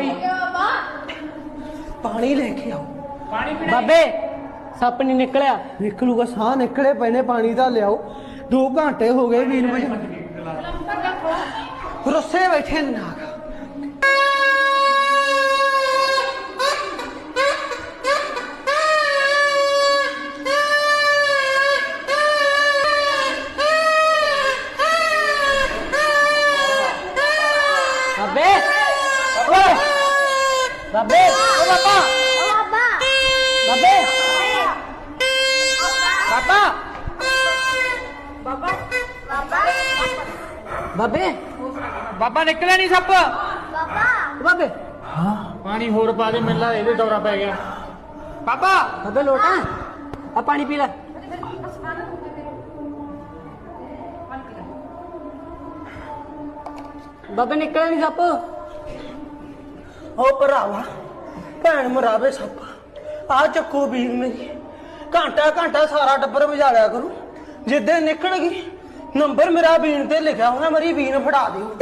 ਭਾਈ ਪਾਣੀ ਲੈ ਕੇ ਆਓ ਪਾਣੀ ਪੀਣਾ ਬਾਬੇ ਸੱਪ ਨਹੀਂ ਨਿਕਲਿਆ ਨਿਕਲੂਗਾ ਸਾਹ ਨਿਕਲੇ ਪਏ ਨੇ ਪਾਣੀ ਦਾ ਲਿਆਓ 2 ਘੰਟੇ ਹੋ ਗਏ ਵੀਨ ਵਜੇ ਰੁੱਸੇ ਬੈਠੇ ਨੇ ਨਾਗ ਬਾਬੇ ਓਏ बाबे ओ बाबा बाबे बाबा बाबे बाबा निकले नहीं सप बाबे हाँ पानी होर पा दे मिलना ये दौरा पै गया। बाबा बाबे लोटा। अब पानी पी ला। बाबे निकले नहीं सप ਉਹ ਭਰਾਵਾ, ਭੈਣ ਮਰਾਵੇ ਸੱਪ ਆ ਚੱਕੋ ਵੀਰ ਮੇਰੀ। ਘੰਟਾ ਘੰਟਾ ਸਾਰਾ ਟੱਬਰ ਵਜਾ ਲਿਆ ਕਰੂ। ਜਿੱਦੇ ਨਿਕਲ ਗਈ ਨੰਬਰ ਮੇਰਾ ਬੀਨ ਤੇ ਲਿਖਿਆ ਹੋਣਾ, ਮੇਰੀ ਬੀਨ ਫੜਾ ਦਿਓ।